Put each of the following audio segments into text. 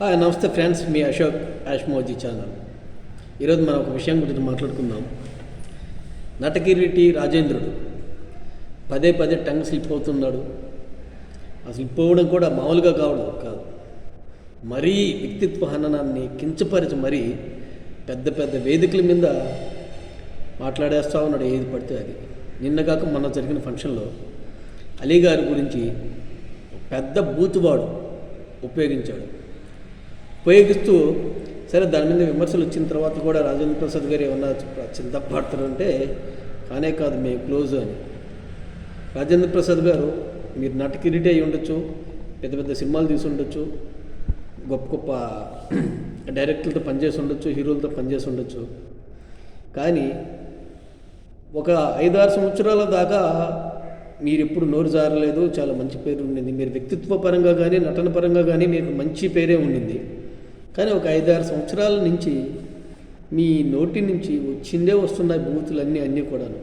నమస్తే ఫ్రెండ్స్. మీ అశోక్ యాష్మోజీ ఛానల్. ఈరోజు మనం ఒక విషయం గురించి మాట్లాడుకుందాం. నటకిరీటి రాజేంద్రుడు పదే పదే టంగ్ స్లిప్ అవుతున్నాడు. ఆ స్లిప్ అవ్వడం కూడా మామూలుగా కావడం కాదు. మరీ వ్యక్తిత్వ హననాన్ని కించపరిచి మరీ పెద్ద పెద్ద వేదికల మీద మాట్లాడేస్తా ఉన్నాడు ఏది పడితే అది. నిన్నగాక మొన్న జరిగిన ఫంక్షన్లో అలీ గారి గురించి పెద్ద బూతువాడు ఉపయోగించాడు. ఉపయోగిస్తూ సరే దాని మీద విమర్శలు వచ్చిన తర్వాత కూడా రాజేంద్ర ప్రసాద్ గారు ఏమన్నా చింతపడతారంటే కానే కాదు మేము క్లోజ్ అని. రాజేంద్ర ప్రసాద్ గారు మీరు నటకిరీటి అయి ఉండొచ్చు పెద్ద పెద్ద సినిమాలు తీసి ఉండొచ్చు గొప్ప గొప్ప డైరెక్టర్లతో పనిచేసి ఉండొచ్చు హీరోలతో పనిచేసి ఉండొచ్చు. కానీ ఒక ఐదారు సంవత్సరాల దాకా మీరు ఎప్పుడు నోరు జారలేదు చాలా మంచి పేరు ఉండింది. మీరు వ్యక్తిత్వ పరంగా కానీ నటన పరంగా కానీ మీకు మంచి పేరే ఉండింది. కానీ ఒక ఐదారు సంవత్సరాల నుంచి మీ నోటి నుంచి వచ్చిందే వస్తున్నాయి బూతులన్నీ అన్నీ కూడాను.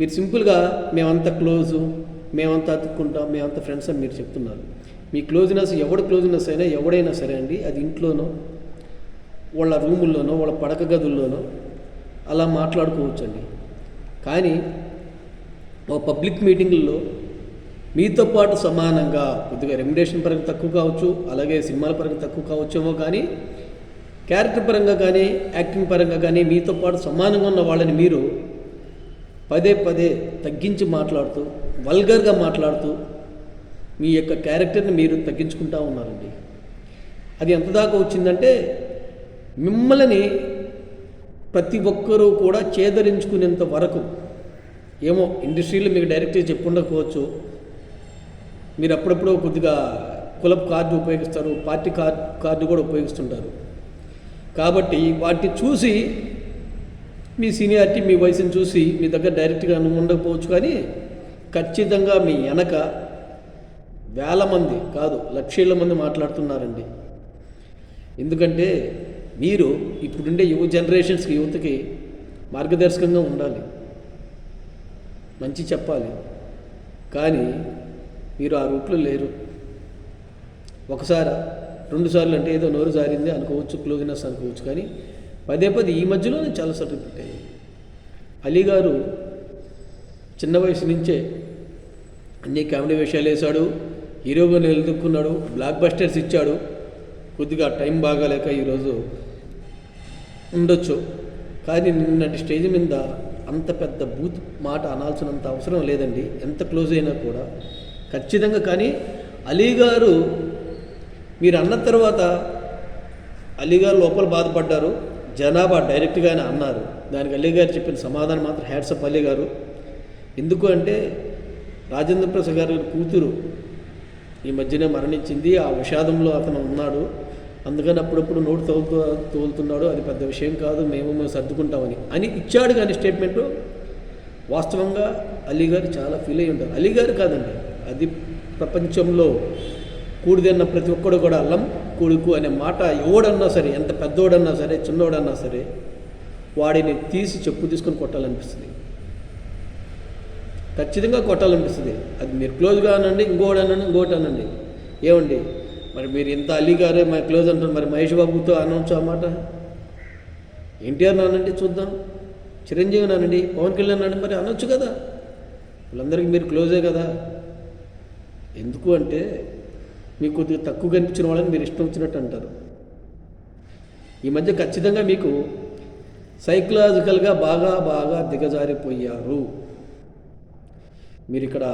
మీరు సింపుల్గా మేమంతా క్లోజు మేమంతా అతుక్కుంటాం మేమంతా ఫ్రెండ్స్ అని మీరు చెప్తున్నారు. మీ క్లోజ్నెస్ ఎవడు క్లోజ్నెస్ అయినా ఎవడైనా సరే అండి అది ఇంట్లోనో వాళ్ళ రూముల్లోనో వాళ్ళ పడక గదుల్లోనో అలా మాట్లాడుకోవచ్చండి. కానీ ఒక పబ్లిక్ మీటింగుల్లో మీతో పాటు సమానంగా కొద్దిగా రెమ్యుడేషన్ పరంగా తక్కువ కావచ్చు అలాగే సినిమాల పరంగా తక్కువ కావచ్చేమో కానీ క్యారెక్టర్ పరంగా కానీ యాక్టింగ్ పరంగా కానీ మీతో పాటు సమానంగా ఉన్న వాళ్ళని మీరు పదే పదే తగ్గించి మాట్లాడుతూ వల్గర్గా మాట్లాడుతూ మీ యొక్క క్యారెక్టర్ని మీరు తగ్గించుకుంటూ ఉన్నారండి. అది ఎంత దాకా వచ్చిందంటే మిమ్మల్ని ప్రతి ఒక్కరూ కూడా చేదరించుకునేంత వరకు ఏమో ఇండస్ట్రీలో మీకు డైరెక్ట్గా చెప్పుండకపోవచ్చు మీరు అప్పుడప్పుడు కొద్దిగా కులప్ కార్డు ఉపయోగిస్తారు పార్టీ కార్డు కార్డు కూడా ఉపయోగిస్తుంటారు. కాబట్టి వాటిని చూసి మీ సీనియారిటీ మీ వయసుని చూసి మీ దగ్గర డైరెక్ట్గా ఉండకపోవచ్చు కానీ ఖచ్చితంగా మీ వెనక వేల మంది కాదు లక్షల మంది మాట్లాడుతున్నారండి. ఎందుకంటే మీరు ఇప్పుడుండే యువ జనరేషన్స్కి యువతకి మార్గదర్శకంగా ఉండాలి. మంచి చెప్పాలి. కానీ మీరు ఆ రూట్లో లేరు. ఒకసారి రెండుసార్లు అంటే ఏదో నోరు జారింది అనుకోవచ్చు క్లోజినెస్ అనుకోవచ్చు కానీ పదే పదే ఈ మధ్యలోనే చాలా సార్లు పెట్టాయి అలీ గారు చిన్న వయసు నుంచే అన్ని కామెడీ వేషాలు వేశాడు హీరోగా నిలదొక్కున్నాడు బ్లాక్ బస్టర్స్ ఇచ్చాడు. కొద్దిగా టైం బాగాలేక ఈరోజు ఉండొచ్చు. కానీ నిన్నటి స్టేజ్ మీద అంత పెద్ద బూత్ మాట అనాల్సినంత అవసరం లేదండి. ఎంత క్లోజ్ అయినా కూడా ఖచ్చితంగా కానీ అలీ గారు మీరు అన్న తర్వాత అలీ గారు లోపల బాధపడ్డారు. జనాభా డైరెక్ట్గానే అన్నారు. దానికి అలీ గారు చెప్పిన సమాధానం మాత్రం హ్యాట్సప్ అలీ గారు. ఎందుకు అంటే రాజేంద్ర ప్రసాద్ గారి కూతురు ఈ మధ్యనే మరణించింది. ఆ విషాదంలో అతను ఉన్నాడు. అందుకని అప్పుడప్పుడు నోటు తోలుతూ తోలుతున్నాడు. అది పెద్ద విషయం కాదు. మేము మేము సర్దుకుంటామని అని ఇచ్చాడు కానీ స్టేట్మెంటు. వాస్తవంగా అలీ గారు చాలా ఫీల్ అయి ఉంటారు. అలీ గారు కాదండి. అది ప్రపంచంలో కూడిదన్న ప్రతి ఒక్కడు కూడా అల్లం కొడుకు అనే మాట ఎవడన్నా సరే ఎంత పెద్దోడన్నా సరే చిన్నోడన్నా సరే వాడిని తీసి చెప్పు తీసుకొని కొట్టాలనిపిస్తుంది. ఖచ్చితంగా కొట్టాలనిపిస్తుంది. అది మీరు క్లోజ్గా అనండి ఇంకోటి అనండి ఇంకోటి అనండి. ఏమండి? మరి మీరు ఇంత అలీ గారే మా క్లోజ్ అంటారు మరి మహేష్ బాబుతో అనవచ్చు ఆ మాట? ఎన్టీఆర్ నానండి చూద్దాం. చిరంజీవి నానండి పవన్ కళ్యాణ్ నానండి మరి అనొచ్చు కదా. వీళ్ళందరికీ మీరు క్లోజే కదా. ఎందుకు అంటే మీకు కొద్దిగా తక్కువ కనిపించిన వాళ్ళని మీరు ఇష్టం వచ్చినట్టు అంటారు. ఈ మధ్య ఖచ్చితంగా మీకు సైకలాజికల్గా బాగా బాగా దిగజారిపోయారు. మీరు ఇక్కడ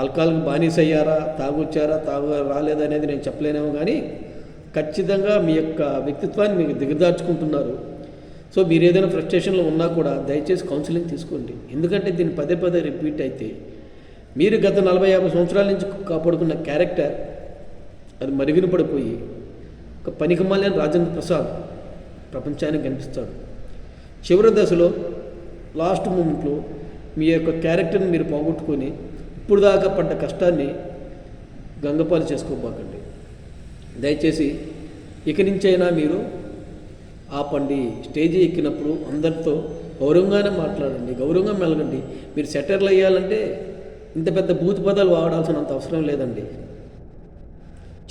ఆల్కహాల్కి బానిస అయ్యారా తాగొచ్చారా తాగు రాలేదనేది నేను చెప్పలేనేమో కానీ ఖచ్చితంగా మీ యొక్క వ్యక్తిత్వాన్ని మీకు దిగదార్చుకుంటున్నారు సో మీరు ఏదైనా ఫ్రస్ట్రేషన్లో ఉన్నా కూడా దయచేసి కౌన్సిలింగ్ తీసుకోండి. ఎందుకంటే దీన్ని పదే పదే రిపీట్ అయితే మీరు గత నలభై యాభై సంవత్సరాల నుంచి కాపాడుకున్న క్యారెక్టర్ అది మరుగున పడిపోయి ఒక పనికిమాలిన రాజేంద్ర ప్రసాద్ ప్రపంచానికి కనిపిస్తాడు. చివరి దశలో లాస్ట్ మూమెంట్లో మీ యొక్క క్యారెక్టర్ని మీరు పోగొట్టుకొని ఇప్పుడు దాకా పడ్డ కష్టాన్ని గంగపాలు చేసుకోబాకండి. దయచేసి ఇక నుంచైనా మీరు ఆపండి. స్టేజీ ఎక్కినప్పుడు అందరితో గౌరవంగానే మాట్లాడండి. గౌరవంగా మెలగండి. మీరు సెటర్లు అయ్యాలంటే ఇంత పెద్ద బూత్ పదాలు వాడాల్సినంత అవసరం లేదండి.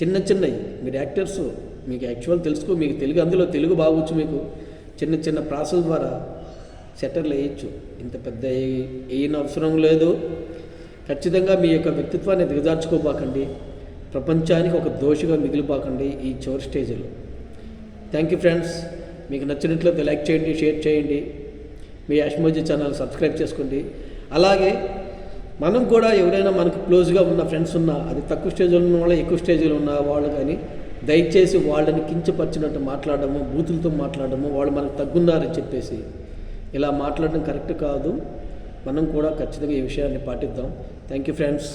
చిన్న చిన్నవి మీరు యాక్టర్స్ మీకు యాక్చువల్ తెలుసుకో మీకు తెలుగు అందులో తెలుగు బాగొచ్చు మీకు. చిన్న చిన్న ప్రాసెస్ ద్వారా సెటర్లు వేయచ్చు. ఇంత పెద్ద ఏ- అవసరం లేదు. ఖచ్చితంగా మీ యొక్క వ్యక్తిత్వాన్ని దిగజార్చుకోబాకండి. ప్రపంచానికి ఒక దోషిగా మిగిలిపోకండి ఈ చివరి స్టేజ్లో. Thank you friends. మీకు నచ్చినట్లయితే లైక్ చేయండి షేర్ చేయండి. మీ యాష్మోజీ ఛానల్ సబ్స్క్రైబ్ చేసుకోండి. అలాగే మనం కూడా ఎవరైనా మనకు క్లోజ్గా ఉన్న ఫ్రెండ్స్ ఉన్నా అది తక్కువ స్టేజ్లో ఉన్న వాళ్ళు ఎక్కువ స్టేజ్లో ఉన్న వాళ్ళు కానీ దయచేసి వాళ్ళని కించపరిచినట్టు మాట్లాడడము బూతులతో మాట్లాడము వాళ్ళు మనకు తగ్గున్నారని చెప్పేసి ఇలా మాట్లాడడం కరెక్ట్ కాదు. మనం కూడా ఖచ్చితంగా ఈ విషయాన్ని పాటిద్దాం. Thank you friends